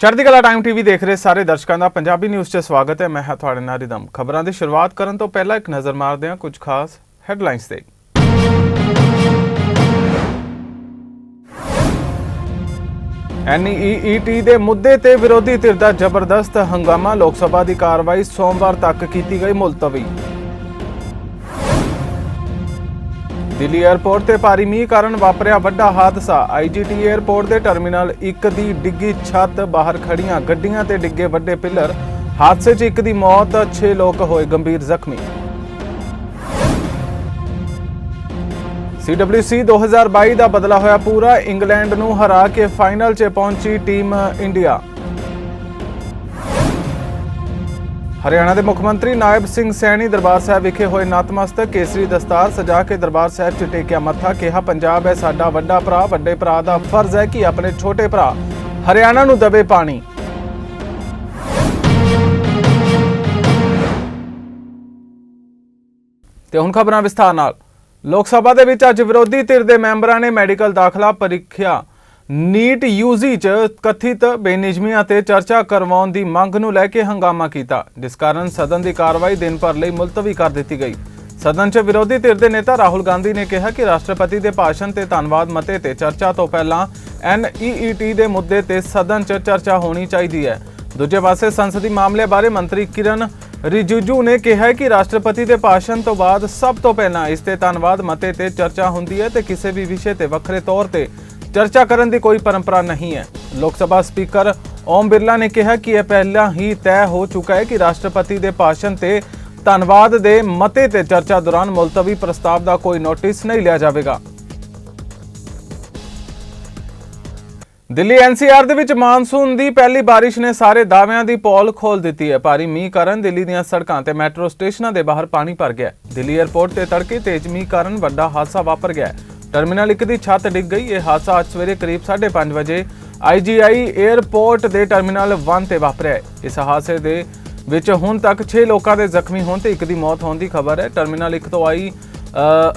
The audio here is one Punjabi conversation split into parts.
ਚੜ੍ਹਦੀ ਕਲਾ ਟਾਈਮ ਟੀਵੀ ਦੇਖ ਰਹੇ ਸਾਰੇ ਦਰਸ਼ਕਾਂ ਦਾ ਪੰਜਾਬੀ ਨਿਊਜ਼ 'ਚ ਸਵਾਗਤ ਹੈ। ਮੈਂ ਹਾਂ ਤੁਹਾਡੇ ਨਾਲ ਰਿਦਮ। ਖਬਰਾਂ ਦੀ ਸ਼ੁਰੂਆਤ ਕਰਨ ਤੋਂ ਪਹਿਲਾਂ ਇੱਕ ਨਜ਼ਰ ਮਾਰਦੇ ਹਾਂ ਕੁਝ ਖਾਸ ਹੈਡਲਾਈਨਸ ਤੇ। ਐਨਈਈਟੀ ਦੇ ਮੁੱਦੇ ਤੇ ਵਿਰੋਧੀ ਧਿਰ ਦਾ ਜ਼ਬਰਦਸਤ ਹੰਗਾਮਾ। ਲੋਕ ਸਭਾ ਦੀ ਕਾਰਵਾਈ ਸੋਮਵਾਰ ਤੱਕ ਕੀਤੀ ਗਈ ਮੁਲਤਵੀ। ਦਿੱਲੀ 에ਅਰਪੋਰਟ ਤੇ ਭਾਰੀ ਮੀਂਹ ਕਾਰਨ ਵਾਪਰਿਆ ਵੱਡਾ ਹਾਦਸਾ। ਆਈਜੀਟੀ 에ਅਰਪੋਰਟ ਦੇ ਟਰਮੀਨਲ 1 ਦੀ ਡਿੱਗੀ ਛੱਤ, ਬਾਹਰ ਖੜੀਆਂ ਗੱਡੀਆਂ ਤੇ ਡਿੱਗੇ ਵੱਡੇ ਪਿੱਲਰ। ਹਾਦਸੇ 'ਚ ਇੱਕ ਦੀ ਮੌਤ 6 ਲੋਕ ਹੋਏ ਗੰਭੀਰ ਜ਼ਖਮੀ। CWC 2022 ਦਾ ਬਦਲਾ ਹੋਇਆ ਪੂਰਾ। ਇੰਗਲੈਂਡ ਨੂੰ ਹਰਾ ਕੇ ਫਾਈਨਲ 'ਚ ਪਹੁੰਚੀ ਟੀਮ ਇੰਡੀਆ। ਹਰਿਆਣਾ ਦੇ ਮੁੱਖ ਮੰਤਰੀ ਨਾਇਬ ਸਿੰਘ ਸੈਣੀ ਦਰਬਾਰ ਸਾਹਿਬ ਵਿਖੇ ਹੋਏ ਨਤਮਸਤਕ ਕੇਸਰੀ ਦਸਤਾਰ ਸਜਾ ਕੇ ਦਰਬਾਰ ਸਾਹਿਬ 'ਚ ਟੇਕਿਆ ਮੱਥਾ, ਕਿਹਾ, ਪੰਜਾਬ ਹੈ ਸਾਡਾ ਵੱਡਾ ਭਰਾ, ਵੱਡੇ ਭਰਾ ਦਾ ਫਰਜ਼ ਹੈ ਕਿ ਆਪਣੇ ਛੋਟੇ ਭਰਾ ਹਰਿਆਣਾ ਨੂੰ ਦਵੇ ਪਾਣੀ। ਤੇ ਹੁਣ ਖਬਰਾਂ ਵਿਸਥਾਰ ਨਾਲ। ਲੋਕ ਸਭਾ ਦੇ ਵਿੱਚ ਅੱਜ ਵਿਰੋਧੀ ਧਿਰ ਦੇ ਮੈਂਬਰਾਂ ਨੇ ਮੈਡੀਕਲ ਦਾਖਲਾ ਪ੍ਰੀਖਿਆ ਨੀਟ ਯੂਜੀ ਚ ਕਥਿਤ ਬੇਨਿਯਮੀਆਂ ਤੇ ਚਰਚਾ ਕਰਵਾਉਣ ਦੀ ਮੰਗ ਨੂੰ ਲੈ ਕੇ ਹੰਗਾਮਾ ਕੀਤਾ, ਜਿਸ ਕਾਰਨ ਸਦਨ ਦੀ ਕਾਰਵਾਈ ਦਿਨ ਭਰ ਲਈ ਮੁਲਤਵੀ ਕਰ ਦਿੱਤੀ ਗਈ। ਸਦਨ 'ਚ ਵਿਰੋਧੀ ਧਿਰ ਦੇ ਨੇਤਾ ਰਾਹੁਲ ਗਾਂਧੀ ਨੇ ਕਿਹਾ ਕਿ ਰਾਸ਼ਟਰਪਤੀ ਦੇ ਭਾਸ਼ਣ ਤੇ ਧੰਨਵਾਦ ਮਤੇ ਤੇ ਚਰਚਾ ਤੋਂ ਪਹਿਲਾਂ ਐਨਈਈਟੀ ਦੇ ਮੁੱਦੇ ਤੇ ਸਦਨ 'ਚ ਚਰਚਾ ਹੋਣੀ ਚਾਹੀਦੀ ਹੈ। ਦੂਜੇ ਪਾਸੇ ਸੰਸਦੀ ਮਾਮਲੇ ਬਾਰੇ ਮੰਤਰੀ ਕਿਰਨ ਰਿਜਿਜੂ ਨੇ ਕਿਹਾ ਕਿ ਰਾਸ਼ਟਰਪਤੀ ਦੇ ਭਾਸ਼ਣ ਤੋਂ ਬਾਅਦ ਸਭ ਤੋਂ ਪਹਿਲਾਂ ਇਸ ਤੇ ਧੰਨਵਾਦ ਮਤੇ ਤੇ ਚਰਚਾ ਹੁੰਦੀ ਹੈ ਤੇ ਕਿਸੇ ਵੀ ਵਿਸ਼ੇ ਤੇ ਵੱਖਰੇ ਤੌਰ ਤੇ ਚਰਚਾ ਕਰਨ ਦੀ ਕੋਈ ਪਰੰਪਰਾ ਨਹੀਂ ਹੈ। ਲੋਕ ਸਭਾ ਸਪੀਕਰ ਓਮ ਬਿਰਲਾ ਨੇ ਕਿਹਾ ਕਿ ਇਹ ਪਹਿਲਾਂ ਹੀ ਤੈਅ ਹੋ ਚੁੱਕਾ ਹੈ ਕਿ ਰਾਸ਼ਟਰਪਤੀ ਦੇ ਭਾਸ਼ਣ ਤੇ ਧੰਨਵਾਦ ਦੇ ਮਤੇ ਤੇ ਚਰਚਾ ਦੌਰਾਨ ਮੁਲਤਵੀ ਪ੍ਰਸਤਾਵ ਦਾ ਕੋਈ ਨੋਟਿਸ ਨਹੀਂ ਲਿਆ ਜਾਵੇਗਾ। ਦਿੱਲੀ ਐਨਸੀਆਰ ਦੇ ਵਿੱਚ ਮਾਨਸੂਨ ਦੀ ਪਹਿਲੀ ਬਾਰਿਸ਼ ਨੇ ਸਾਰੇ ਦਾਅਵਿਆਂ ਦੀ ਪੋਲ ਖੋਲ ਦਿੱਤੀ ਹੈ। ਭਾਰੀ ਮੀਂਹ ਕਾਰਨ ਦਿੱਲੀ ਦੀਆਂ ਸੜਕਾਂ ਤੇ ਮੈਟਰੋ ਸਟੇਸ਼ਨਾਂ ਦੇ ਬਾਹਰ ਪਾਣੀ ਭਰ ਗਿਆ ਦਿੱਲੀ 에ਅਰਪੋਰਟ ਤੇ ਤੜਕੇ ਤੇਜ਼ ਮੀਂਹ ਕਾਰਨ ਵੱਡਾ ਹਾਦਸਾ ਵਾਪਰ ਗਿਆ ਟਰਮੀਨਲ 1 ਦੀ ਛੱਤ ਡਿੱਗ ਗਈ। ਇਹ ਹਾਦਸਾ ਅੱਜ ਸਵੇਰੇ ਕਰੀਬ 5:30 ਵਜੇ ਆਈਜੀਆਈ 에ਅਰਪੋਰਟ ਦੇ ਟਰਮੀਨਲ 1 ਤੇ ਵਾਪਰਿਆ ਇਸ ਹਾਦਸੇ ਦੇ ਵਿੱਚ ਹੁਣ ਤੱਕ 6 ਲੋਕਾਂ ਦੇ ਜ਼ਖਮੀ ਹੋਣ ਤੇ ਇੱਕ ਦੀ ਮੌਤ ਹੋਣ ਦੀ ਖਬਰ ਹੈ। ਟਰਮੀਨਲ 1 ਤੋਂ ਆਈ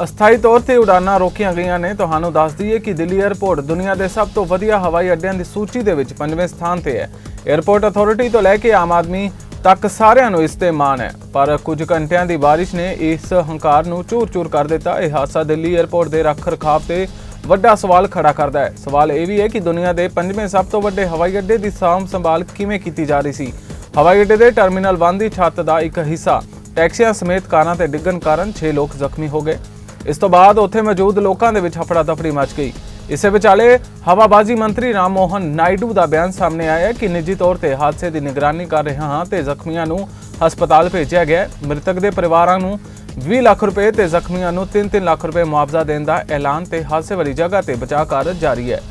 ਅਸਥਾਈ ਤੌਰ ਤੇ ਉਡਾਨਾਂ ਰੋਕੀਆਂ ਗਈਆਂ ਨੇ। ਤੁਹਾਨੂੰ ਦੱਸ ਦਈਏ ਕਿ ਦਿੱਲੀ 에ਅਰਪੋਰਟ ਦੁਨੀਆ ਦੇ ਸਭ ਤੋਂ ਵਧੀਆ ਹਵਾਈ ਅੱਡਿਆਂ ਦੀ ਸੂਚੀ ਦੇ ਵਿੱਚ 5ਵੇਂ ਸਥਾਨ ਤੇ ਹੈ। 에ਅਰਪੋਰਟ ਅਥਾਰਟੀ ਤੋਂ ਲੈ ਕੇ ਆਮ ਆਦਮੀ ਤੱਕ ਸਾਰਿਆਂ ਨੂੰ ਇਸ ਤੇ ਮਾਣ ਹੈ। ਪਰ ਕੁਝ ਘੰਟਿਆਂ ਦੀ ਬਾਰਿਸ਼ ਨੇ ਇਸ ਹੰਕਾਰ ਨੂੰ ਚੂਰ-ਚੂਰ ਕਰ ਦਿੱਤਾ। ਇਹ ਹਾਦਸਾ ਦਿੱਲੀ 에ਅਰਪੋਰਟ ਦੇ ਰੱਖ ਰਖਾਵ ਤੇ ਵੱਡਾ ਸਵਾਲ ਖੜਾ ਕਰਦਾ ਹੈ। ਸਵਾਲ ਇਹ ਵੀ ਹੈ ਕਿ ਦੁਨੀਆ ਦੇ ਪੰਜਵੇਂ ਸਭ ਤੋਂ ਵੱਡੇ ਹਵਾਈ ਅੱਡੇ ਦੀ ਸਾਂਭ ਸੰਭਾਲ ਕਿਵੇਂ ਕੀਤੀ ਜਾ ਰਹੀ ਸੀ? ਹਵਾਈ ਅੱਡੇ ਦੇ ਟਰਮੀਨਲ 1 ਦੀ ਛੱਤ ਦਾ ਇੱਕ ਹਿੱਸਾ, ਟੈਕਸੀਆਂ ਸਮੇਤ ਕਾਰਾਂ ਤੇ ਡਿੱਗਣ ਕਾਰਨ 6 ਲੋਕ ਜ਼ਖਮੀ ਹੋ ਗਏ। ਇਸ ਤੋਂ ਬਾਅਦ ਉੱਥੇ ਮੌਜੂਦ ਲੋਕਾਂ ਦੇ ਵਿੱਚ ਹਫੜਾ ਦਫੜੀ ਮਚ ਗਈ। ਇਸੇ ਵਿਚਾਲੇ ਹਵਾਬਾਜ਼ੀ ਮੰਤਰੀ ਰਾਮ ਮੋਹਨ ਨਾਇਡੂ ਦਾ ਬਿਆਨ ਸਾਹਮਣੇ ਆਇਆ ਕਿ ਨਿੱਜੀ ਤੌਰ ਤੇ ਹਾਦਸੇ ਦੀ ਨਿਗਰਾਨੀ ਕਰ ਰਿਹਾ ਹਾਂ ਤੇ ਜ਼ਖਮੀਆਂ ਨੂੰ ਹਸਪਤਾਲ ਭੇਜਿਆ ਗਿਆ ਮ੍ਰਿਤਕ ਦੇ ਪਰਿਵਾਰਾਂ ਨੂੰ 20 ਲੱਖ ਰੁਪਏ ਤੇ ਜ਼ਖਮੀਆਂ ਨੂੰ 3-3 ਲੱਖ ਰੁਪਏ ਮੁਆਵਜ਼ਾ ਦੇਣ ਦਾ ਐਲਾਨ ਤੇ ਹਾਦਸੇ ਵਾਲੀ ਜਗ੍ਹਾ ਤੇ ਬਚਾਅ ਕਾਰਜ ਜਾਰੀ ਹੈ।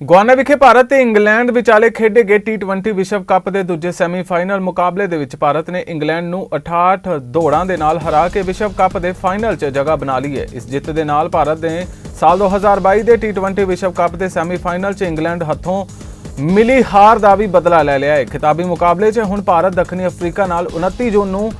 ਗੁਆਨਾ ਵਿਖੇ ਭਾਰਤ ਤੇ ਇੰਗਲੈਂਡ ਵਿਚਾਲੇ ਖੇਡੇ ਗਏ T20 ਵਿਸ਼ਵ ਕੱਪ ਦੇ ਦੂਜੇ ਸੈਮੀਫਾਈਨਲ ਮੁਕਾਬਲੇ ਦੇ ਵਿੱਚ ਭਾਰਤ ਨੇ ਇੰਗਲੈਂਡ ਨੂੰ 68 ਦੌੜਾਂ ਦੇ ਨਾਲ ਹਰਾ ਕੇ ਵਿਸ਼ਵ ਕੱਪ ਦੇ ਫਾਈਨਲ 'ਚ ਜਗ੍ਹਾ ਬਣਾ ਲਈ ਹੈ। ਇਸ ਜਿੱਤ ਦੇ ਨਾਲ ਭਾਰਤ ਨੇ ਸਾਲ 2022 ਦੇ T20 ਵਿਸ਼ਵ ਕੱਪ ਦੇ ਸੈਮੀਫਾਈਨਲ 'ਚ ਇੰਗਲੈਂਡ ਹੱਥੋਂ ਮਿਲੀ ਹਾਰ ਦਾ ਵੀ ਬਦਲਾ ਲੈ ਲਿਆ ਹੈ। ਖਿਤਾਬੀ ਮੁਕਾਬਲੇ 'ਚ ਹੁਣ ਭਾਰਤ ਦੱਖਣੀ ਅਫਰੀਕਾ ਨਾਲ 29 ਜੂਨ ਨੂੰ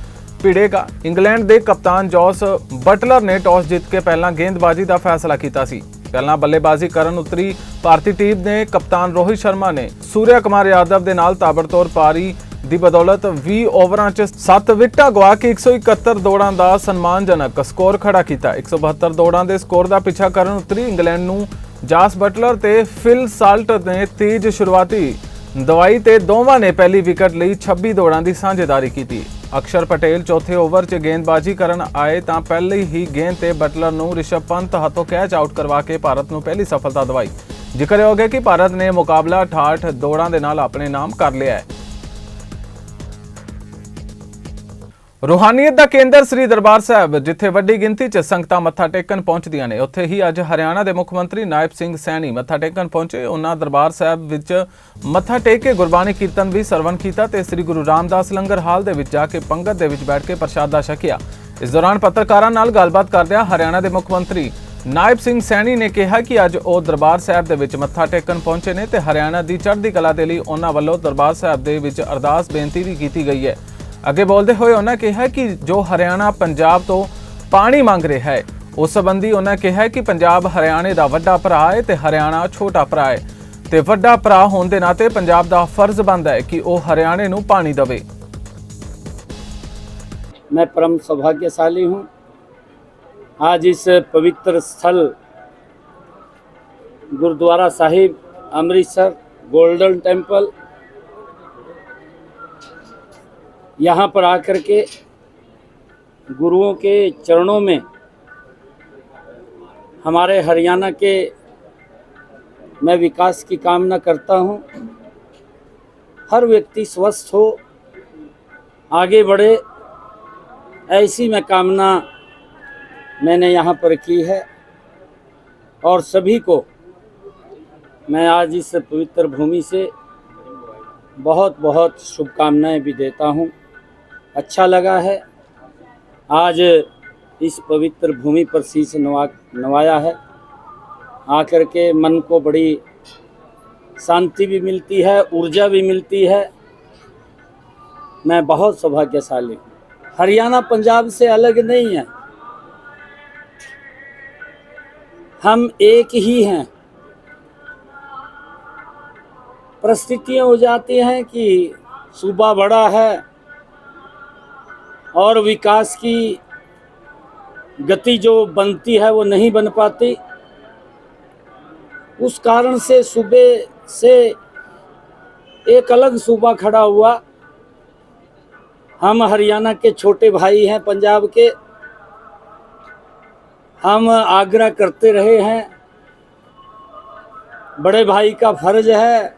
ਭਿੜੇਗਾ। ਇੰਗਲੈਂਡ ਦੇ ਕਪਤਾਨ ਜੌਸ ਬਟਲਰ ਨੇ ਟਾਸ ਜਿੱਤ ਕੇ ਪਹਿਲਾਂ ਗੇਂਦਬਾਜ਼ੀ ਦਾ ਫੈਸਲਾ ਕੀਤਾ ਸੀ। ਪਹਿਲਾਂ ਬੱਲੇਬਾਜ਼ੀ ਕਰਨ ਉਤਰੀ, ਭਾਰਤੀ ਟੀਮ ਦੇ ਕਪਤਾਨ ਰੋਹਿਤ ਸ਼ਰਮਾ ਨੇ ਸੂਰਿਆ ਕੁਮਾਰ ਯਾਦਵ ਦੇ ਨਾਲ ਤਾਬੜਤੋੜ ਪਾਰੀ ਦੀ ਬਦੌਲਤ 20 ਓਵਰਾਂ 'ਚ 7 ਵਿਕਟਾਂ ਗਵਾ ਕੇ 171 ਦੌੜਾਂ ਦਾ ਸਨਮਾਨਜਨਕ ਸਕੋਰ ਖੜਾ ਕੀਤਾ। 172 ਦੌੜਾਂ ਦੇ ਸਕੋਰ ਦਾ ਪਿੱਛਾ ਕਰਨ ਉਤਰੀ ਇੰਗਲੈਂਡ ਨੂੰ ਜਾਸ ਬਟਲਰ ਤੇ ਫਿਲ ਸਾਲਟ ਨੇ ਤੇਜ਼ ਸ਼ੁਰੂਆਤੀ ਦਵਾਈ ਤੇ ਦੋਵਾਂ ਨੇ ਪਹਿਲੀ ਵਿਕਟ ਲਈ 26 ਦੌੜਾਂ ਦੀ ਸਾਂਝੇਦਾਰੀ ਕੀਤੀ। ਅਕਸ਼ਰ ਪਟੇਲ ਚੌਥੇ ਓਵਰ 'ਚ ਗੇਂਦਬਾਜ਼ੀ ਕਰਨ ਆਏ ਤਾਂ ਪਹਿਲੇ ਹੀ ਗੇਂਦ ਤੇ ਬਟਲਰ ਨੂੰ ਰਿਸ਼ਭ ਪੰਤ ਹੱਥੋਂ ਕੈਚ ਆਊਟ ਕਰਵਾ ਕੇ ਭਾਰਤ ਨੂੰ ਪਹਿਲੀ ਸਫਲਤਾ ਦਵਾਈ। ਜ਼ਿਕਰਯੋਗ ਹੈ ਕਿ ਭਾਰਤ ਨੇ ਮੁਕਾਬਲਾ 68 ਦੌੜਾਂ ਦੇ ਨਾਲ ਆਪਣੇ ਨਾਮ ਕਰ ਲਿਆ ਹੈ। ਰੂਹਾਨੀਅਤ ਦਾ ਕੇਂਦਰ ਸ੍ਰੀ ਦਰਬਾਰ ਸਾਹਿਬ, ਜਿੱਥੇ ਵੱਡੀ ਗਿਣਤੀ 'ਚ ਸੰਗਤਾਂ ਮੱਥਾ ਟੇਕਣ ਪਹੁੰਚਦੀਆਂ ਨੇ। ਉੱਥੇ ਹੀ ਅੱਜ ਹਰਿਆਣਾ ਦੇ ਮੁੱਖ ਮੰਤਰੀ ਨਾਇਬ ਸਿੰਘ ਸੈਣੀ ਮੱਥਾ ਟੇਕਣ ਪਹੁੰਚੇ। ਉਹਨਾਂ ਦਰਬਾਰ ਸਾਹਿਬ ਵਿੱਚ ਮੱਥਾ ਟੇਕ ਕੇ ਗੁਰਬਾਣੀ ਕੀਰਤਨ ਵੀ ਸਰਵਣ ਕੀਤਾ ਤੇ ਸ੍ਰੀ ਗੁਰੂ ਰਾਮਦਾਸ ਲੰਗਰ ਹਾਲ ਦੇ ਵਿੱਚ ਜਾ ਕੇ ਪੰਗਤ ਦੇ ਵਿੱਚ ਬੈਠ ਕੇ ਪ੍ਰਸ਼ਾਦਾ ਛਕਿਆ। ਇਸ ਦੌਰਾਨ ਪੱਤਰਕਾਰਾਂ ਨਾਲ ਗੱਲਬਾਤ ਕਰਦਿਆਂ ਹਰਿਆਣਾ ਦੇ ਮੁੱਖ ਮੰਤਰੀ ਨਾਇਬ ਸਿੰਘ ਸੈਣੀ ਨੇ ਕਿਹਾ ਕਿ ਅੱਜ ਉਹ ਦਰਬਾਰ ਸਾਹਿਬ ਦੇ ਵਿੱਚ ਮੱਥਾ ਟੇਕਣ ਪਹੁੰਚੇ ਨੇ ਤੇ ਹਰਿਆਣਾ ਦੀ ਚੜ੍ਹਦੀ ਕਲਾ ਦੇ ਲਈ ਉਹਨਾਂ ਵੱਲੋਂ ਦਰਬਾਰ ਸਾਹਿਬ ਦੇ ਵਿੱਚ ਅਰਦਾਸ ਬੇਨਤੀ ਵੀ ਕੀਤੀ ਗਈ ਹੈ। ਅੱਗੇ ਬੋਲਦੇ ਹੋਏ ਉਹਨਾਂ ਕਿਹਾ ਕਿ ਜੋ ਹਰਿਆਣਾ ਪੰਜਾਬ ਤੋਂ ਪਾਣੀ ਮੰਗ ਰਿਹਾ ਹੈ ਉਸ ਸੰਬੰਧੀ ਉਹਨਾਂ ਕਿਹਾ ਕਿ ਪੰਜਾਬ ਹਰਿਆਣੇ ਦਾ ਵੱਡਾ ਭਰਾ ਹੈ ਤੇ ਹਰਿਆਣਾ ਛੋਟਾ ਭਰਾ ਹੈ ਤੇ ਵੱਡਾ ਭਰਾ ਹੋਣ ਦੇ ਨਾਤੇ ਪੰਜਾਬ ਦਾ ਫਰਜ਼ ਬਣਦਾ ਹੈ ਕਿ ਉਹ ਹਰਿਆਣੇ ਨੂੰ ਪਾਣੀ ਦੇਵੇ मैं परम सौभाग्यशाली हूँ आज इस पवित्र स्थल गुरुद्वारा साहिब अमृतसर गोल्डन टेम्पल यहाँ पर आकर के गुरुओं के चरणों में हमारे हरियाणा के मैं विकास की कामना करता हूँ। हर व्यक्ति स्वस्थ हो, आगे बढ़े, ऐसी मैं कामना मैंने यहाँ पर की है और सभी को मैं आज इस पवित्र भूमि से बहुत बहुत शुभकामनाएँ भी देता हूँ। अच्छा लगा है। आज इस पवित्र भूमि पर शीश नवा, नवाया है। आकर के मन को बड़ी शांति भी मिलती है, ऊर्जा भी मिलती है। मैं बहुत सौभाग्यशाली हूँ। हरियाणा, पंजाब से अलग नहीं है। हम एक ही हैं। परिस्थितियाँ हो जाती हैं कि सूबा बड़ा है और विकास की गति जो बनती है वो नहीं बन पाती। उस कारण से सूबे से एक अलग सूबा खड़ा हुआ। हम हरियाणा के छोटे भाई हैं, पंजाब के। हम आग्रह करते रहे हैं। बड़े भाई का फ़र्ज़ है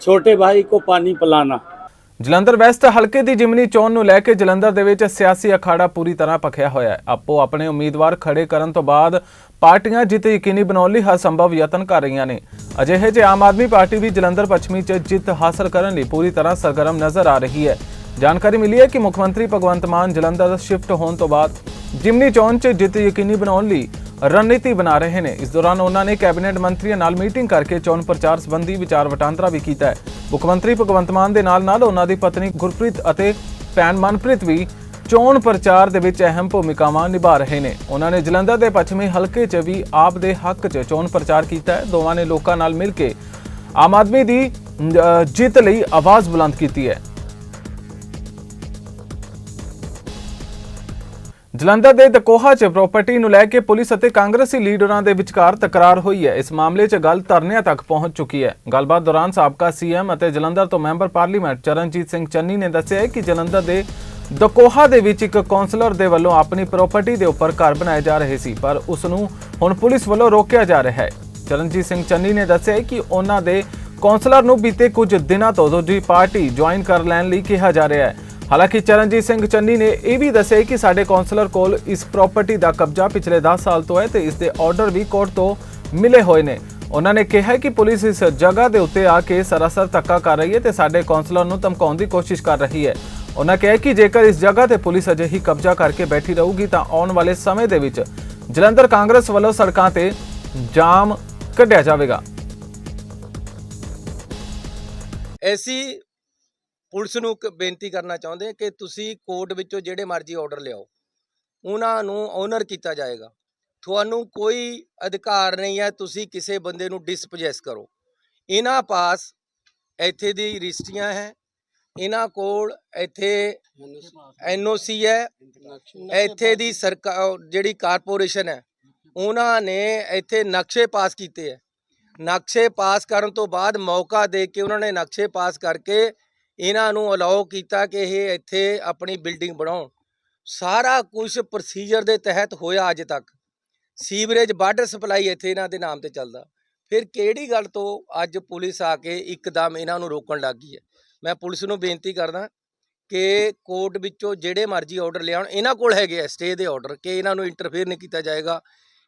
छोटे भाई को पानी पिलाना। ਜਲੰਧਰ ਵੈਸਟ ਹਲਕੇ ਦੀ ਜਿਮਨੀ ਚੋਣ ਨੂੰ ਲੈ ਕੇ ਜਲੰਧਰ ਦੇ ਵਿੱਚ ਸਿਆਸੀ ਅਖਾੜਾ ਪੂਰੀ ਤਰ੍ਹਾਂ ਭਖਿਆ ਹੋਇਆ ਹੈ। ਆਪੋ ਆਪਣੇ ਉਮੀਦਵਾਰ ਖੜੇ ਕਰਨ ਤੋਂ ਬਾਅਦ ਪਾਰਟੀਆਂ ਜਿੱਤ ਯਕੀਨੀ ਬਣਾਉਣ ਲਈ ਹਰ ਸੰਭਵ ਯਤਨ ਕਰ ਰਹੀਆਂ ਨੇ। ਅਜਿਹੇ ਜੇ ਆਮ ਆਦਮੀ ਪਾਰਟੀ ਵੀ ਜਲੰਧਰ ਪੱਛਮੀ 'ਚ ਜਿੱਤ ਹਾਸਲ ਕਰਨ ਲਈ ਪੂਰੀ ਤਰ੍ਹਾਂ ਸਰਗਰਮ ਨਜ਼ਰ ਆ ਰਹੀ ਹੈ। ਜਾਣਕਾਰੀ ਮਿਲੀ ਹੈ ਕਿ ਮੁੱਖ ਮੰਤਰੀ ਭਗਵੰਤ ਮਾਨ ਜਲੰਧਰ ਸ਼ਿਫਟ ਹੋਣ ਤੋਂ ਬਾਅਦ ਜਿਮਨੀ ਚੋਣ 'ਚ ਜਿੱਤ ਯਕੀਨੀ ਬਣਾਉਣ ਲਈ ਰਣਨੀਤੀ ਬਣਾ ਰਹੇ ਨੇ। ਇਸ ਦੌਰਾਨ ਉਹਨਾਂ ਨੇ ਕੈਬਨਿਟ ਮੰਤਰੀਆਂ ਨਾਲ ਮੀਟਿੰਗ ਕਰਕੇ ਚੋਣ ਪ੍ਰਚਾਰ ਸੰਬੰਧੀ ਵਿਚਾਰ ਵਟਾਂਦਰਾ ਵੀ ਕੀਤਾ ਹੈ। ਮੁੱਖ ਮੰਤਰੀ ਭਗਵੰਤ ਮਾਨ ਦੇ ਨਾਲ ਨਾਲ ਉਹਨਾਂ ਦੀ ਪਤਨੀ ਗੁਰਪ੍ਰੀਤ ਅਤੇ ਭੈਣ ਮਨਪ੍ਰੀਤ ਵੀ ਚੋਣ ਪ੍ਰਚਾਰ ਦੇ ਵਿੱਚ ਅਹਿਮ ਭੂਮਿਕਾਵਾਂ ਨਿਭਾ ਰਹੇ ਨੇ। ਉਹਨਾਂ ਨੇ ਜਲੰਧਰ ਦੇ ਪੱਛਮੀ ਹਲਕੇ 'ਚ ਵੀ ਆਪ ਦੇ ਹੱਕ 'ਚ ਚੋਣ ਪ੍ਰਚਾਰ ਕੀਤਾ ਹੈ। ਦੋਵਾਂ ਨੇ ਲੋਕਾਂ ਨਾਲ ਮਿਲ ਕੇ ਆਮ ਆਦਮੀ ਦੀ ਜਿੱਤ ਲਈ ਆਵਾਜ਼ ਬੁਲੰਦ ਕੀਤੀ ਹੈ। ਜਲੰਧਰ ਦੇ ਦਕੋਹਾ 'ਚ ਪ੍ਰਾਪਰਟੀ ਨੂੰ ਲੈ ਕੇ ਪੁਲਿਸ ਅਤੇ ਕਾਂਗਰਸੀ ਲੀਡਰਾਂ ਦੇ ਵਿਚਕਾਰ ਤਕਰਾਰ ਹੋਈ ਹੈ। ਇਸ ਮਾਮਲੇ 'ਚ ਗੱਲ ਧਰਨਿਆਂ ਤੱਕ ਪਹੁੰਚ ਚੁੱਕੀ ਹੈ। ਗੱਲਬਾਤ ਦੌਰਾਨ ਸਾਬਕਾ ਸੀਐਮ ਅਤੇ ਜਲੰਧਰ ਤੋਂ ਮੈਂਬਰ ਪਾਰਲੀਮੈਂਟ ਚਰਨਜੀਤ ਸਿੰਘ ਚੰਨੀ ਨੇ ਦੱਸਿਆ ਹੈ ਕਿ ਜਲੰਧਰ ਦੇ ਦਕੋਹਾ ਦੇ ਵਿੱਚ ਇੱਕ ਕੌਂਸਲਰ ਦੇ ਵੱਲੋਂ ਆਪਣੀ ਪ੍ਰਾਪਰਟੀ ਦੇ ਉੱਪਰ ਘਰ ਬਣਾਏ ਜਾ ਰਹੇ ਸੀ, ਪਰ ਉਸ ਨੂੰ ਹੁਣ ਪੁਲਿਸ ਵੱਲੋਂ ਰੋਕਿਆ ਜਾ ਰਿਹਾ ਹੈ। ਚਰਨਜੀਤ ਸਿੰਘ ਚੰਨੀ ਨੇ ਦੱਸਿਆ ਹੈ ਕਿ ਉਹਨਾਂ ਦੇ ਕੌਂਸਲਰ ਨੂੰ ਬੀਤੇ ਕੁਝ ਦਿਨਾਂ ਤੋਂ ਦੂਜੀ ਪਾਰਟੀ ਜੁਆਇਨ ਕਰ ਲੈਣ ਲਈ ਕਿਹਾ ਜਾ ਰਿਹਾ ਹੈ। ਹਾਲਾਂਕਿ ਚਰਨਜੀਤ ਸਿੰਘ ਚੰਨੀ ਨੇ ਇਹ ਵੀ ਦੱਸਿਆ ਕਿ ਸਾਡੇ ਕੌਂਸਲਰ ਕੋਲ ਇਸ ਪ੍ਰਾਪਰਟੀ ਦਾ ਕਬਜ਼ਾ ਪਿਛਲੇ 10 ਸਾਲ ਤੋਂ ਹੈ ਤੇ ਇਸ ਦੇ ਆਰਡਰ ਵੀ ਕੋਰਟ ਤੋਂ ਮਿਲੇ ਹੋਏ ਨੇ। ਉਹਨਾਂ ਨੇ ਕਿਹਾ ਕਿ ਪੁਲਿਸ ਇਸ ਜਗ੍ਹਾ ਦੇ ਉੱਤੇ ਆ ਕੇ ਸਰਾਸਰ ਧੱਕਾ ਕਰ ਰਹੀ ਹੈ ਤੇ ਸਾਡੇ ਕੌਂਸਲਰ ਨੂੰ ਧਮਕਾਉਣ ਦੀ ਕੋਸ਼ਿਸ਼ ਕਰ ਰਹੀ ਹੈ। ਉਹਨਾਂ ਕਿਹਾ ਕਿ ਜੇਕਰ ਇਸ ਜਗ੍ਹਾ ਤੇ ਪੁਲਿਸ ਅਜੇ ਹੀ ਕਬਜ਼ਾ ਕਰਕੇ ਬੈਠੀ ਰਹੂਗੀ ਤਾਂ ਆਉਣ ਵਾਲੇ ਸਮੇਂ ਦੇ ਵਿੱਚ ਜਲੰਧਰ ਕਾਂਗਰਸ ਵੱਲੋਂ ਸੜਕਾਂ ਤੇ ਜਾਮ ਕੱਢਿਆ ਜਾਵੇਗਾ। ਅਸੀਂ ਪੁਲਿਸ ਨੂੰ ਇੱਕ ਬੇਨਤੀ ਕਰਨਾ ਚਾਹੁੰਦੇ ਕਿ ਤੁਸੀਂ ਕੋਰਟ ਵਿੱਚੋਂ ਜਿਹੜੇ ਮਰਜ਼ੀ ਆਰਡਰ ਲਿਆਓ। ਉਹਨਾਂ ਨੂੰ ਓਨਰ ਕੀਤਾ ਜਾਏਗਾ। ਤੁਹਾਨੂੰ ਕੋਈ ਅਧਿਕਾਰ ਨਹੀਂ ਹੈ, ਤੁਸੀਂ ਕਿਸੇ ਬੰਦੇ ਨੂੰ ਡਿਸਪੋਜੈਸ ਕਰੋ। ਇਹਨਾਂ ਪਾਸ ਇੱਥੇ ਦੀ ਰਜਿਸਟਰੀਆਂ ਹੈ, ਇਹਨਾਂ ਕੋਲ ਇੱਥੇ ਐਨਓਸੀ ਹੈ, ਇੱਥੇ ਦੀ ਸਰਕਾਰ ਜਿਹੜੀ ਕਾਰਪੋਰੇਸ਼ਨ ਹੈ, ਉਹਨਾਂ ਨੇ ਇੱਥੇ ਨਕਸ਼ੇ ਪਾਸ ਕੀਤੇ ਹੈ। ਨਕਸ਼ੇ ਪਾਸ ਕਰਨ ਤੋਂ ਬਾਅਦ ਮੌਕਾ ਦੇ ਕੇ ਉਹਨਾਂ ਨੇ ਨਕਸ਼ੇ ਪਾਸ ਕਰਕੇ ਇਹਨਾਂ ਨੂੰ ਅਲਾਓ ਕੀਤਾ ਕਿ ਇਹ ਇੱਥੇ ਆਪਣੀ ਬਿਲਡਿੰਗ ਬਣਾਉਣ। ਸਾਰਾ ਕੁਝ ਪ੍ਰੋਸੀਜਰ ਦੇ ਤਹਿਤ ਹੋਇਆ ਅੱਜ ਤੱਕ। ਸੀਵਰੇਜ ਵਾਟਰ ਸਪਲਾਈ ਇੱਥੇ ਇਹਨਾਂ ਦੇ ਨਾਮ ਤੇ ਚੱਲਦਾ। ਫਿਰ ਕਿਹੜੀ ਗੱਲ ਤੋਂ ਅੱਜ ਪੁਲਿਸ ਆ ਕੇ ਇੱਕਦਮ ਇਹਨਾਂ ਨੂੰ ਰੋਕਣ ਲੱਗ ਗਈ ਹੈ? ਮੈਂ ਪੁਲਿਸ ਨੂੰ ਬੇਨਤੀ ਕਰਦਾ ਕਿ ਕੋਰਟ ਵਿੱਚੋਂ ਜਿਹੜੇ ਮਰਜ਼ੀ ਆਰਡਰ ਲਿਆਉਣ, ਇਹਨਾਂ ਕੋਲ ਹੈਗੇ ਆ ਸਟੇ ਦੇ ਆਰਡਰ ਕਿ ਇਹਨਾਂ ਨੂੰ ਇੰਟਰਫੇਅਰ ਨਹੀਂ ਕੀਤਾ ਜਾਏਗਾ।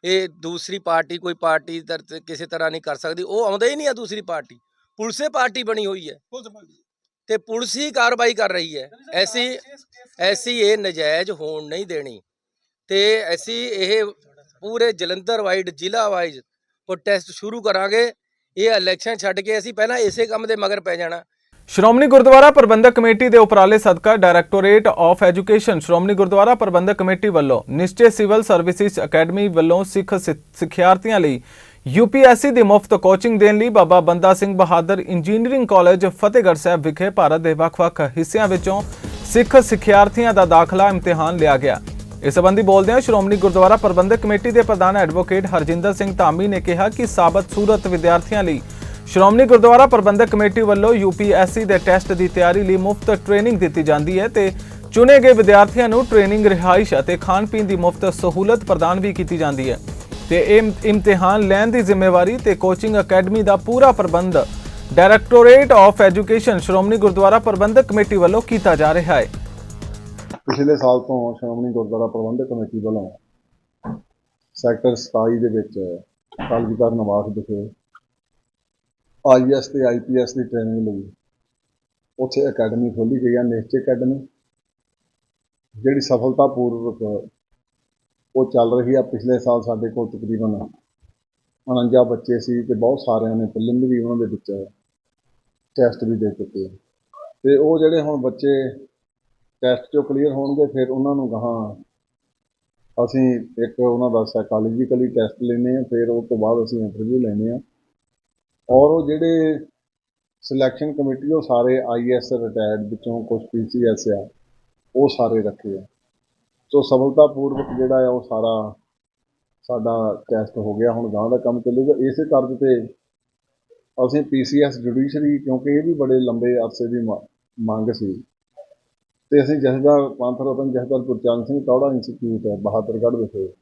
ਇਹ ਦੂਸਰੀ ਪਾਰਟੀ ਕੋਈ ਪਾਰਟੀ ਦਰ- ਕਿਸੇ ਤਰ੍ਹਾਂ ਨਹੀਂ ਕਰ ਸਕਦੀ। ਉਹ ਆਉਂਦਾ ਹੀ ਨਹੀਂ ਆ ਦੂਸਰੀ ਪਾਰਟੀ। ਪੁਲਿਸੇ ਪਾਰਟੀ ਬਣੀ ਹੋਈ ਹੈ। ਤੇ ਪੁਲਿਸ ਹੀ ਕਾਰਵਾਈ ਕਰ ਰਹੀ ਹੈ। ਐਸੀ ਐਸੀ ਇਹ ਨਜਾਇਜ਼ ਹੋਣ ਨਹੀਂ ਦੇਣੀ। ਤੇ ਅਸੀਂ ਇਹ ਪੂਰੇ ਜਲੰਧਰ ਵਾਈਡ ਜ਼ਿਲ੍ਹਾ ਵਾਈਜ਼ ਪ੍ਰੋਟੈਸਟ ਸ਼ੁਰੂ ਕਰਾਂਗੇ। ਇਹ ਇਲੈਕਸ਼ਨ ਛੱਡ ਕੇ ਅਸੀਂ ਪਹਿਲਾਂ ਇਸੇ ਕੰਮ ਦੇ ਮਗਰ ਪੈ ਜਾਣਾ। ਸ਼੍ਰੋਮਣੀ ਗੁਰਦੁਆਰਾ ਪ੍ਰਬੰਧਕ ਕਮੇਟੀ ਦੇ ਉਪਰਾਲੇ ਸਦਕਾ Directorate of Education Shiromani Gurdwara Parbandhak Committee ਵੱਲੋਂ ਨਿਸ਼ਚੈ ਸਿਵਲ ਸਰਵਿਸਿਜ਼ ਅਕੈਡਮੀ ਵੱਲੋਂ ਸਿੱਖ ਸਿੱਖਿਆਰਥੀਆਂ ਲਈ ਯੂਪੀਐਸਸੀ ਦੀ ਮੁਫਤ ਕੋਚਿੰਗ ਦੇਣ ਲਈ ਬਾਬਾ ਬੰਦਾ ਸਿੰਘ ਬਹਾਦਰ ਇੰਜੀਨੀਅਰਿੰਗ ਕਾਲਜ ਫਤਿਹਗੜ੍ਹ ਸਾਹਿਬ ਵਿਖੇ ਭਾਰਤ ਦੇ ਵੱਖ-ਵੱਖ ਹਿੱਸਿਆਂ ਵਿੱਚੋਂ ਸਿੱਖ ਸਿੱਖਿਆਰਥੀਆਂ ਦਾ ਦਾਖਲਾ ਇਮਤਿਹਾਨ ਲਿਆ ਗਿਆ। ਇਸ ਸੰਬੰਧੀ ਬੋਲਦਿਆਂ ਸ਼੍ਰੋਮਣੀ ਗੁਰਦੁਆਰਾ ਪ੍ਰਬੰਧਕ ਕਮੇਟੀ ਦੇ ਪ੍ਰਧਾਨ ਐਡਵੋਕੇਟ ਹਰਜਿੰਦਰ ਸਿੰਘ ਧਾਮੀ ਨੇ ਕਿਹਾ ਕਿ ਸਾਬਤ ਸੂਰਤ ਵਿਦਿਆਰਥੀਆਂ ਲਈ ਸ਼੍ਰੋਮਣੀ ਗੁਰਦੁਆਰਾ ਪ੍ਰਬੰਧਕ ਕਮੇਟੀ ਵੱਲੋਂ ਯੂਪੀਐਸਸੀ ਦੇ ਟੈਸਟ ਦੀ ਤਿਆਰੀ ਲਈ ਮੁਫਤ ਟ੍ਰੇਨਿੰਗ ਦਿੱਤੀ ਜਾਂਦੀ ਹੈ ਤੇ ਚੁਣੇ ਗਏ ਵਿਦਿਆਰਥੀਆਂ ਨੂੰ ਟ੍ਰੇਨਿੰਗ ਰਿਹਾਇਸ਼ ਅਤੇ ਖਾਣ ਪੀਣ ਦੀ ਮੁਫਤ ਸਹੂਲਤ ਪ੍ਰਦਾਨ ਵੀ ਕੀਤੀ ਜਾਂਦੀ ਹੈ। ਤੇ ਇਮ- ਇਮਤਿਹਾਨ ਲੈਣ ਦੀ ਜ਼ਿੰਮੇਵਾਰੀ ਤੇ ਕੋਚਿੰਗ ਅਕੈਡਮੀ ਦਾ ਪੂਰਾ ਪ੍ਰਬੰਧ Directorate of Education Shiromani Gurdwara Parbandhak Committee ਵੱਲੋਂ ਕੀਤਾ ਜਾ ਰਿਹਾ ਹੈ। ਪਿਛਲੇ ਸਾਲ ਤੋਂ ਸ਼੍ਰੋਮਣੀ ਗੁਰਦੁਆਰਾ ਪ੍ਰਬੰਧਕ ਕਮੇਟੀ ਵੱਲੋਂ ਸੈਕਟਰ 27 ਦੇ ਵਿੱਚ ਕਾਲਜੀਕਾਰ ਨਵਾਸ ਵਿਖੇ ਆਈਐਸ ਤੇ ਆਈਪੀਐਸ ਦੀ ਟ੍ਰੇਨਿੰਗ ਲਈ ਉੱਥੇ ਅਕੈਡਮੀ ਖੋਲੀ ਗਈ ਹੈ, ਨਿਸ਼ਚੈ ਅਕੈਡਮੀ ਜਿਹੜੀ ਸਫਲਤਾਪੂਰਵਕ ਉਹ ਚੱਲ ਰਹੀ ਆ, ਪਿਛਲੇ ਸਾਲ ਸਾਡੇ ਕੋਲ ਤਕਰੀਬਨ 49 ਬੱਚੇ ਸੀ ਤੇ ਬਹੁਤ ਸਾਰਿਆਂ ਨੇ ਪ੍ਰੀਲਿਮਿਨਰੀ ਉਹਨਾਂ ਦੇ ਵਿੱਚ ਟੈਸਟ ਵੀ ਦੇ ਚੁੱਕੇ ਆ। ਤੇ ਉਹ ਜਿਹੜੇ ਹੁਣ ਬੱਚੇ ਟੈਸਟ ਚੋਂ ਕਲੀਅਰ ਹੋਣਗੇ, ਫਿਰ ਉਹਨਾਂ ਨੂੰ ਗਾਹਾਂ ਅਸੀਂ ਇੱਕ ਉਹਨਾਂ ਦਾ ਸਾਈਕੋਲੋਜੀਕਲੀ ਟੈਸਟ ਲੈਂਦੇ ਆ, ਫਿਰ ਉਸ ਤੋਂ ਬਾਅਦ ਅਸੀਂ ਇੰਟਰਵਿਊ ਲੈਂਦੇ ਆ। ਔਰ ਉਹ ਜਿਹੜੇ ਸਿਲੈਕਸ਼ਨ ਕਮੇਟੀ ਉਹ ਸਾਰੇ ਆਈਐਸ ਰਿਟਾਇਰਡ ਵਿੱਚੋਂ ਕੁਝ ਪੀਸੀਐਸ ਆ, ਉਹ ਸਾਰੇ ਰੱਖੇ ਆ। ਸੋ ਸਫਲਤਾਪੂਰਵਕ ਜਿਹੜਾ ਆ ਉਹ ਸਾਰਾ ਸਾਡਾ ਟੈਸਟ ਹੋ ਗਿਆ। ਹੁਣ ਗਾਂ ਦਾ ਕੰਮ ਚੱਲੂਗਾ। ਇਸੇ ਕਾਰਨ ਤੇ ਅਸੀਂ ਪੀਸੀਐਸ ਜੁਡੀਸ਼ਰੀ ਕਿਉਂਕਿ ਇਹ ਵੀ ਬੜੇ ਲੰਬੇ ਅਰਸੇ ਦੀ ਮ- ਮੰਗ ਸੀ। ਤੇ ਅਸੀਂ ਜਥੇਦਾਰ ਪੰਥ ਰਤਨ ਜਥੇਦਾਰ ਗੁਰਚਰਨ ਸਿੰਘ ਤੌੜਾ ਇੰਸਟੀਚਿਊਟ ਹੈ, ਬਹਾਦਰਗੜ੍ਹ ਵਿਖੇ।